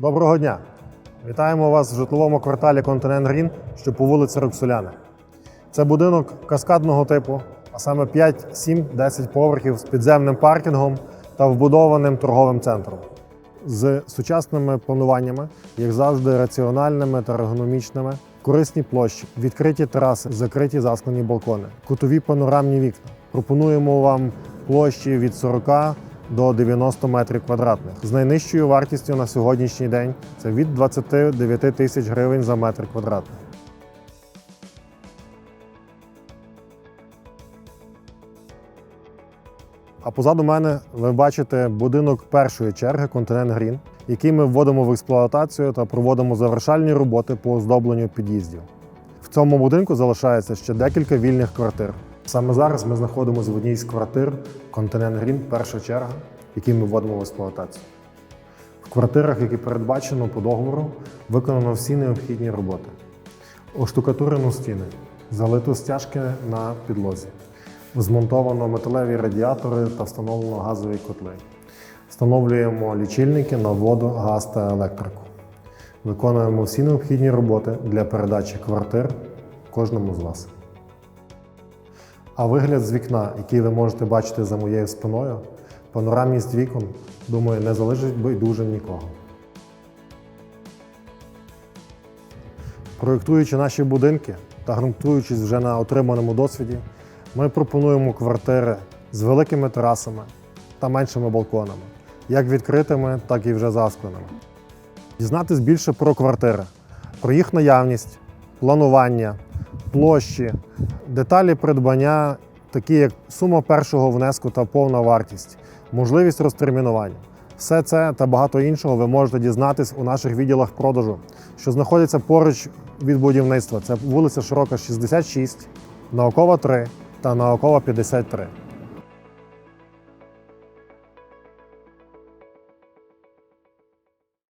Доброго дня! Вітаємо вас в житловому кварталі Континент Грін, що по вулиці Роксоляни. Це будинок каскадного типу, а саме 5, 7, 10 поверхів з підземним паркінгом та вбудованим торговим центром. З сучасними плануваннями, як завжди, раціональними та ергономічними, корисні площі, відкриті тераси, закриті засклені балкони, кутові панорамні вікна. Пропонуємо вам площі від 40 до 90 метрів квадратних з найнижчою вартістю на сьогоднішній день це від 29 тисяч гривень за метр квадратний. А позаду мене ви бачите будинок першої черги Континент Грін, який ми вводимо в експлуатацію та проводимо завершальні роботи по оздобленню під'їздів. В цьому будинку залишається ще декілька вільних квартир. Саме зараз ми знаходимося в одній з квартир Континент Грін, перша черга, який ми вводимо в експлуатацію. В квартирах, які передбачено по договору, виконано всі необхідні роботи. Оштукатурено стіни, залито стяжки на підлозі, змонтовано металеві радіатори та встановлено газові котли. Встановлюємо лічильники на воду, газ та електрику. Виконуємо всі необхідні роботи для передачі квартир кожному з вас. А вигляд з вікна, який ви можете бачити за моєю спиною, панорамність вікон, думаю, не залишить байдужим нікого. Проєктуючи наші будинки та ґрунтуючись вже на отриманому досвіді, ми пропонуємо квартири з великими терасами та меншими балконами, як відкритими, так і вже заскленими. Дізнатись більше про квартири, про їх наявність, планування, площі, деталі придбання, такі як сума першого внеску та повна вартість, можливість розтермінування. Все це та багато іншого ви можете дізнатись у наших відділах продажу, що знаходяться поруч від будівництва. Це вулиця Широка, 66, наукова 3 та наукова 53.